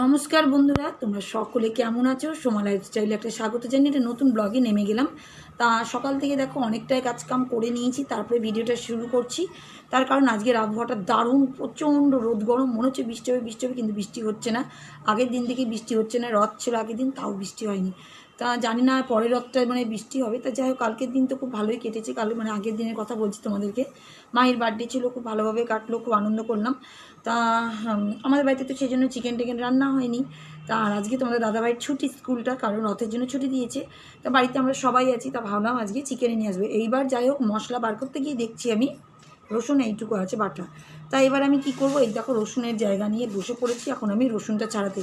নমস্কার বন্ধুরা, তোমরা সকলে কেমন আছো? সোমা লাইফস্টাইলে একটা স্বাগত জানিয়ে একটা নতুন ব্লগে নেমে গেলাম। তা সকাল থেকে দেখো, অনেকটাই কাজকাম করে নিয়েছি, তারপরে ভিডিওটা শুরু করছি। তার কারণ আজকের আবহাওয়াটা দারুণ, প্রচণ্ড রোদ গরম, মনে হচ্ছে বৃষ্টি হবে বৃষ্টি হবে, কিন্তু বৃষ্টি হচ্ছে না। আগের দিন থেকে বৃষ্টি হচ্ছে না, রথ ছিল আগের দিন, তাও বৃষ্টি হয়নি। তা জানি না, পরের রথটায় মানে বৃষ্টি হবে। তা যাই হোক, কালকের দিন তো খুব ভালোই কেটেছে। কাল মানে আগের দিনের কথা বলছি তোমাদেরকে। মায়ের বার্থডে ছিল, খুব ভালোভাবে কাটলো, খুব আনন্দ করলাম। তা আমাদের বাড়িতে তো সেই জন্য চিকেন টিকেন রান্না হয়নি। তা আর আজকে তোমাদের দাদাভাইয়ের ছুটি স্কুলটা, কারণ রথের জন্য ছুটি দিয়েছে। তা বাড়িতে আমরা সবাই আছি, তা ভাবলাম আজকে চিকেনে নিয়ে আসবে। এইবার যাই হোক, মশলা বার করতে গিয়ে দেখছি আমি। রসুন এইটুকু আছে, বাটা। তাই এবার আমি কি করব? এই দেখো রসুনের জায়গা নিয়ে বসে পড়েছি, এখন আমি রসুনটা ছাড়াতে।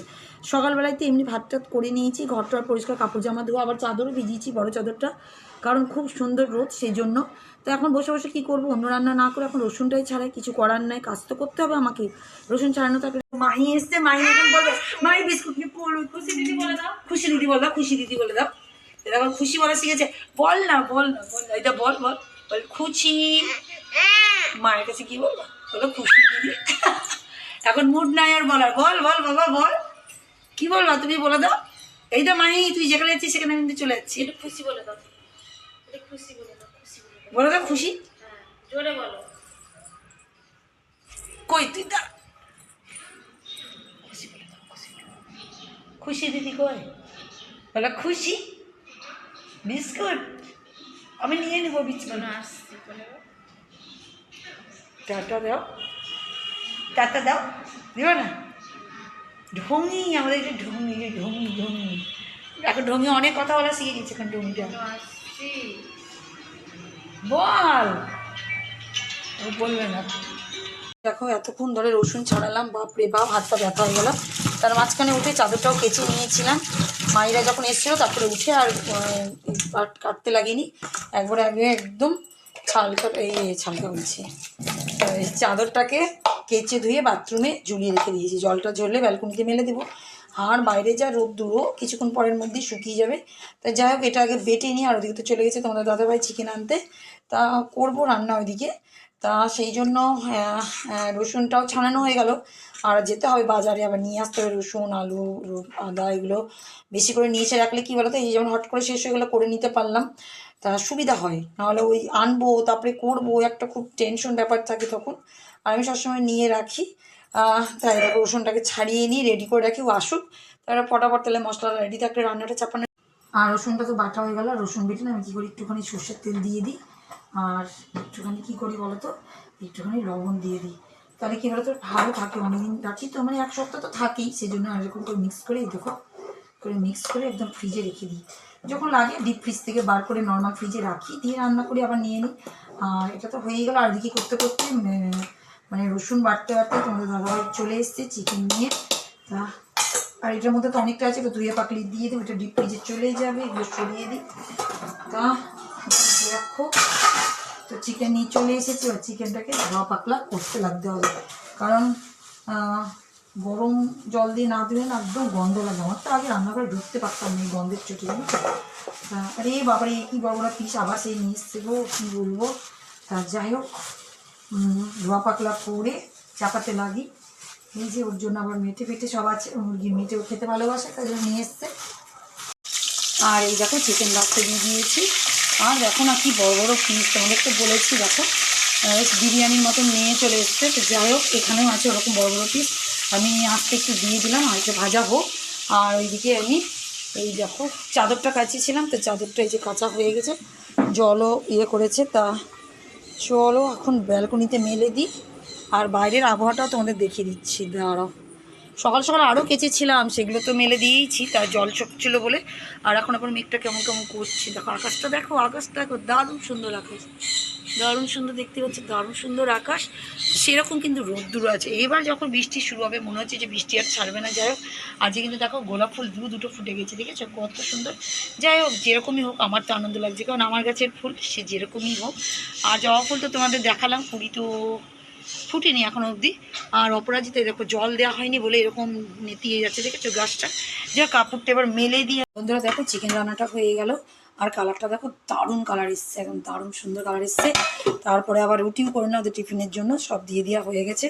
সকালবেলায় তো এমনি ভাত টাত করে নিয়েছি ঘরটা পরিষ্কার কাপড় জামা ধোয়া, আবার চাদরও ভিজিয়েছি, বড় চাদরটা, কারণ খুব সুন্দর রোদ সেই জন্য তো এখন বসে বসে কি করব? অন্য রান্না না করে এখন রসুনটাই ছাড়াই, কিছু করার নাই, কাজ তো করতে হবে আমাকে। রসুন ছাড়ানো থাকলে মাহি এসছে, মাহি এখন বলবে, মাহি বিস্কুট নিয়ে খুশি দিদি বলে দাও। খুশি দিদি বলে দাও, খুশি দিদি বলে দাও। আবার খুশি বলা শিখেছে। বল না বল না বল না। এটা বল বল বল। খুশি মায়ের কাছে কি বলব বলো খুশি দিদি এখন মুড নাই আর বলার। বল বল বাবা বল। কি বলবা তুমি বলে দাও। এই তো মাহি তুই যেখানে যাচ্ছিস সেখানে কিন্তু চলে যাচ্ছি। একটু খুশি বলে দাও। খুশি বলে দাও খুশি বলে দাও। খুশি? হ্যাঁ জোরে বলো। কই তুই? দা। খুশি দিদি কই? বলে খুশি? বিস্কুট আমি নিয়ে নেব বিস্কুট আসছি দাও। টাটা দাও। টাটা দাও। দিব না। ঢঙ্গি আমাদের যে ঢঙ্গি ঢঙ্গি এখন ঢঙ্গি অনেক কথা বলা শিখে গেছে এখন ঢঙ্গিটা বল। বলবে না। দেখো, এতক্ষণ ধরে রসুন ছাড়ালাম, বাপরে বাপ, হাত পা ব্যথা হয়ে গেল। তার মাঝখানে উঠে চাদরটাও কেচে নিয়েছিলাম। মায়েরা যখন এসেছিল, তারপরে উঠে আর কাটতে লাগেনি। একবারে একদম ছালকা এই ছালকা বলছি। চাদরটাকে কেচে ধুয়ে বাথরুমে ঝুলিয়ে রেখে দিয়েছি। জলটা ঝরলে ব্যালকনিতে মেলে দেবো। আর বাইরে যা রোদ দূরও কিছুক্ষণ পরের মধ্যেই শুকিয়ে যাবে। তা যাই হোক, এটা আগে বেটে নিয়ে আর ওদিকে তো চলে গেছে তোমাদের দাদাভাই চিকেন আনতে। তা করব রান্না ওইদিকে। তা সেই জন্য রসুনটাও ছানানো হয়ে গেল। আর যেতে হবে বাজারে, আবার নিয়ে আসতে হবে রসুন, আলু আদা, এগুলো বেশি করে নিয়ে এসে রাখলে কী বলো তো এই যেমন হট করে শেষ হয়ে গেলে, করে নিতে পারলাম। তা সুবিধা হয়। নাহলে ওই আনব, তারপরে করব, একটা খুব টেনশন ব্যাপার থাকে তখন। আর আমি সবসময় নিয়ে রাখি। তাই রসুনটাকে ছাড়িয়ে নিই রেডি করে রাখি, ও আসুক। তারপরে ফটাফট তাহলে মশলা রেডি থাকলে রান্নাটা চাপানো। আর রসুনটা তো বাটা হয়ে গেল। রসুন বেটে আমি কী করি, একটুখানি সর্ষের তেল দিয়ে দিই। আর একটুখানি কী করি বলো তো একটুখানি লবণ দিয়ে দিই। তাহলে কী বলো তো ভালো থাকে, অনেকদিন রাখি তো মানে এক সপ্তাহ তো থাকেই। সেই জন্য এরকম করে মিক্স করে দেখো, করে মিক্স করে একদম ফ্রিজে রেখে দিই। যখন লাগে ডিপ ফ্রিজ থেকে বার করে নর্মাল ফ্রিজে রাখি, দিয়ে রান্না করি আবার নিয়ে নিই। আর এটা তো হয়েই গেল, আর দিকে করতে করতে মানে রসুন বাড়তে বাটতে তোমাদের দাদাভাই চলে এসছে চিকেন নিয়ে। তা, আর এটার মধ্যে তো অনেকটা আছে ধুয়ে পাকলি দিয়ে দিই ওটা ডিপ ফ্রিজে চলে যাবে, এগুলো সরিয়ে দিই। তা রাখো তো চিকেন নিয়ে চলে এসেছি আর চিকেনটাকে ধোয়া পাকলা করতে লাগতে হবে। কারণ গরম জল দিয়ে না দিলে না একদম গন্ধ লাগে। আমার তো আগে রান্নাঘরে ঢুকতে পারতাম না এই গন্ধের চোটে। আরে বাবারে, কি বড় বড় পিস আবার সেই নিয়ে এসছে গো কী বলব? তা যাই হোক ধোয়া পাকলা করে চাপাতে লাগি। এই যে ওর জন্য আবার মেটে ফেটে সব আছে মুরগির মেটেও খেতে ভালোবাসে, তাই জন্য নিয়ে এসছে। আর এই দেখো চিকেন রাখতে দিয়ে দিয়েছি। আর দেখো না কি বড় বড় পিস তোমাদের তো বলেছি, দেখো। বিরিয়ানির মতন নিয়ে চলে এসছে। তো যাই হোক, এখানেও আছে ওরকম বড় বড় পিস আমি আজকে একটু দিয়ে দিলাম আজকে ভাজা হোক। আর ওইদিকে আমি এই দেখো, চাদরটা কাচিয়েছিলাম, তো চাদরটা এই যে কাঁচা হয়ে গেছে। জলও ইয়ে করেছে, তা চলো এখন ব্যালকনিতে মেলে দিই। আর বাইরের আবহাওয়াটাও তোমাদের দেখিয়ে দিচ্ছি, দাঁড়াও। সকাল সকাল আরও কেচেছিলাম, সেগুলো তো মেলে দিয়েইছি, তার জল ছিল বলে। আর এখন আবার মেঘটা কেমন কেমন করছে। দেখো, আকাশটা দেখো আকাশটা দেখো, দারুণ সুন্দর আকাশ। দারুণ সুন্দর, দেখতে পাচ্ছি, দারুণ সুন্দর আকাশ। সেরকম কিন্তু রোদ্দুর আছে। এবার যখন বৃষ্টি শুরু হবে, মনে হচ্ছে যে বৃষ্টি আর ছাড়বে না, যাই হোক। আজকে কিন্তু দেখো, গোলাপ ফুল দু দুটো ফুটে গেছে, দেখেছ? কত সুন্দর। যাই হোক, যেরকমই হোক, আমার তো আনন্দ লাগছে, কারণ আমার গাছের ফুল সে যেরকমই হোক। আর জবা ফুল তো তোমাদের দেখালাম কুড়ি তো ফুটেনি এখনও অবধি। আর অপরাজিতা দেখো জল দেওয়া হয়নি বলে এরকম নেতিয়ে যাচ্ছে, দেখেছ গাছটা যা কাপড়টা এবার মেলে দিয়ে বন্ধুরা দেখো চিকেন রান্নাটা হয়ে গেল। আর কালারটা দেখো দারুণ কালার এসছে, একদম দারুণ সুন্দর কালার এসছে। তারপরে আবার রুটিও করে না ওদের টিফিনের জন্য, সব দিয়ে দেওয়া হয়ে গেছে।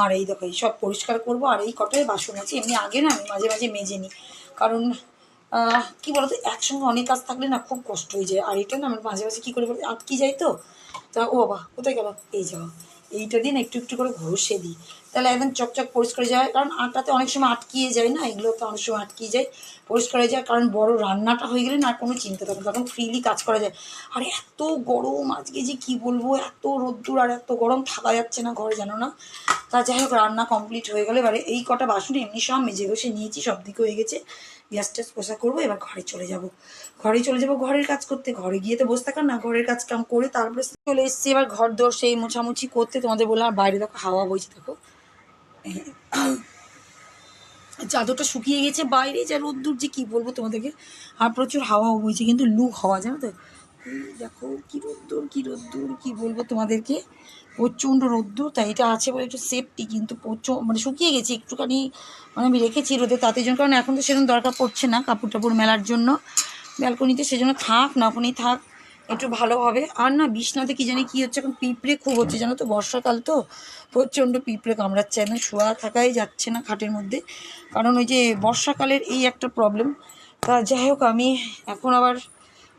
আর এই দেখো, এই সব পরিষ্কার করব, আর এই কটায় বাসন আছে। এমনি আগে না আমি মাঝে মাঝে মেজে নিই। কারণ কি বলতো, একসঙ্গে অনেক কাজ থাকলে না খুব কষ্ট হয়ে যায়। আর এটা না আমার মাঝে মাঝে কী করে বলতো আটকে যায় তো? তা ও বাবা, কোথায় গেল? এই যাও এইটা দিন একটু একটু করে ঘষে দিই। তাহলে একদম চকচক পরিষ্কার যায়। কারণ আটাতে অনেক সময় আটকিয়ে যায় না, এগুলো তো অনেক সময় আটকিয়ে যায়, পরিষ্কার হয়ে যায়। কারণ বড় রান্নাটা হয়ে গেলে না কোনো চিন্তা থাকে তখন ফ্রিলি কাজ করা যায়। আর এত গরম আজকে যে কি বলব, এত রোদ্দুর আর এত গরম, থাকা যাচ্ছে না ঘরে জানো না। তা যাই হোক, রান্না কমপ্লিট হয়ে গেলে। এবারে এই কটা বাসন এমনি সব মেজে বসে নিয়েছি, সব দিকে হয়ে গেছে। গ্যাস ট্যাস পোষা করব, এবার ঘরে চলে যাব। ঘরে চলে যাব ঘরের কাজ করতে। ঘরে গিয়ে তো বসে থাকার না, ঘরের কাজ কাম করে তারপরে চলে এসেছি। এবার ঘর দোর সেই মোছামুছি করতে তোমাদের বললাম বাইরে দেখো হাওয়া বইছে, দেখো। চাদরটা শুকিয়ে গেছে বাইরে, যা রোদ্দুর যে কী বলব তোমাদেরকে? আর প্রচুর হাওয়াও বইছে, কিন্তু লু হাওয়া, জানো তো? দেখো, কী রোদ্দুর কী রোদ্দুর, কী বলব তোমাদেরকে? প্রচণ্ড রোদ্দুর, তাই এটা আছে বলে একটু সেফটি কিন্তু প্রচুর মানে শুকিয়ে গেছে, একটুখানি মানে আমি রেখেছি রোদে তাতে জন্য, কারণ এখন তো সেরকম দরকার পড়ছে না কাপড় টাপড় মেলার জন্য। ব্যালকনিতে সেজন্য থাক না ওখানেই থাক একটু ভালো হবে আর না বিছনাতে কি জানি কি হচ্ছে, এখন পিঁপড়ে খুব হচ্ছে, জানো তো? বর্ষাকাল তো, প্রচণ্ড পিঁপড়ে কামড়াচ্ছে, একদম শোয়া থাকাই যাচ্ছে না খাটের মধ্যে। কারণ ওই যে বর্ষাকালের এই একটা প্রবলেম তা যাই হোক, আমি এখন আবার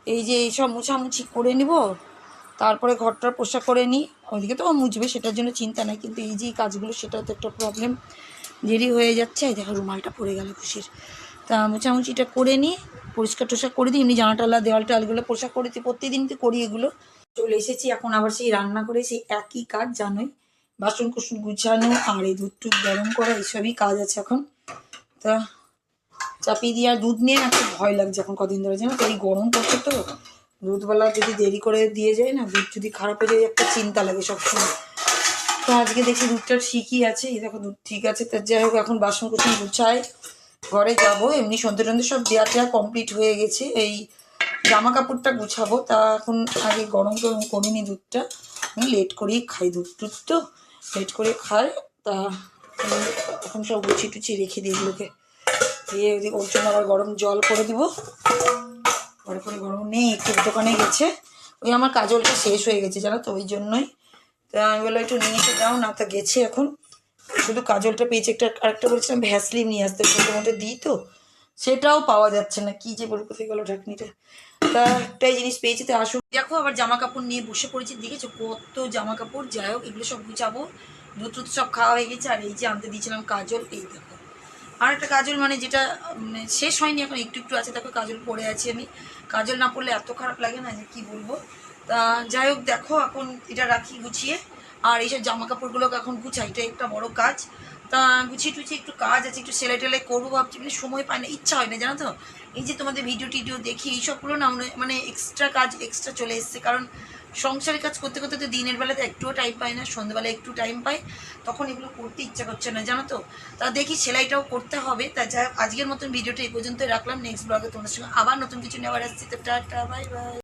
এই যে এইসব মোছামুছি করে নিব, তারপরে ঘরটার পোশাক করে নিই। ওইদিকে তো মুছবে, সেটার জন্য চিন্তা নাই, কিন্তু এই যে কাজগুলো, সেটাও তো একটা প্রবলেম দেরি হয়ে যাচ্ছে দেখো রুমালটা পড়ে গেল খুশির। তা মোছামুছিটা করে নিই পরিষ্কার টরিষ্কার করে দিই। এমনি জানা টালা দেওয়াল টালগুলো পরিষ্কার করে দিই। প্রত্যেকদিন তো করি এগুলো। চলে এসেছি এখন আবার সেই রান্না করে সেই একই কাজ, জানোই। বাসন কুসন গুছানো, আর এই দুধ টুধ গরম করা, এইসবই কাজ আছে এখন। তা চাপিয়ে দিয়ে আর দুধ নিয়ে না খুব ভয় লাগছে এখন কদিন ধরে, জানো তো? এই গরম পড়ছে তো। দুধবেলা যদি দেরি করে দিয়ে যায় না, দুধ যদি খারাপ হয়ে যায়, একটা চিন্তা লাগে সবসময়। তো আজকে দেখছি দুধটা ঠিকই আছে। এই দেখো দুধ ঠিক আছে। তা যাই হোক, এখন বাসন কুসন গুছাই ঘরে যাব, এমনি সন্ধে টন্ধে সব দেওয়া টেয়া কমপ্লিট হয়ে গেছে। এই জামা কাপড়টা গুছাবো, তা এখন আগে গরম গরম করিনি দুধটা। আমি লেট করেই খাই দুধ টুধ তো লেট করে খাই, তা এখন সব গুছিয়ে টুচিয়ে রেখে দিই এগুলোকে। দিয়ে ওর জন্য আবার গরম জল করে দিব। পরে পরে গরম নেই, একটু দোকানে গেছে। ওই আমার কাজলটা শেষ হয়ে গেছে, জানো তো, ওই জন্যই। তা আমি বললাম, একটু নিয়ে এসে দাও, না তা গেছে এখন। শুধু কাজলটা পেয়েছি একটা আরেকটা বলেছিলাম ভ্যাসলিন নিয়ে আসতে ছোটো মোটো দিই তো সেটাও পাওয়া যাচ্ছে না কি যে বলব কোথায় ঢাকনিটা। তা একটাই জিনিস পেয়েছি তো আসুন। দেখো আবার জামা কাপড় নিয়ে বসে পড়েছি দেখেছ কত জামা কাপড় যাই হোক এগুলো সব গুছাবো। দুধ টুধ সব খাওয়া হয়ে গেছে আর এই যে আনতে দিয়েছিলাম কাজল এই দেখো। আর একটা কাজল মানে যেটা উম, শেষ হয়নি এখন একটু একটু আছে দেখো কাজল পরে আছি আমি। কাজল না পড়লে এত খারাপ লাগে না যে কি বলব। তা যাই হোক দেখো এখন এটা রাখি গুছিয়ে। আর এইসব জামা কাপড়গুলোকে এখন গুছাই, এটা একটা বড় কাজ। তা গুছিয়ে টুছিয়ে একটু কাজ আছে, একটু সেলাই টেলাই করব ভাবছি মানে সময় পাই না, ইচ্ছা হয় না, জানো তো? এই যে তোমাদের ভিডিও টিডিও দেখি, এইসবগুলো না মানে এক্সট্রা কাজ এক্সট্রা চলে এসছে, কারণ সংসারের কাজ করতে করতে তো দিনের বেলাতে একটুও টাইম পাই না সন্ধ্যেবেলা একটু টাইম পাই, তখন এগুলো করতে ইচ্ছা করছে না, জানো তো? তা দেখি সেলাইটাও করতে হবে, তা যা আজকের মতন ভিডিওটা এই পর্যন্ত রাখলাম নেক্সট ব্লগে তোমাদের সঙ্গে আবার নতুন কিছু নেওয়ার আসছি, তো টাটা বাই বাই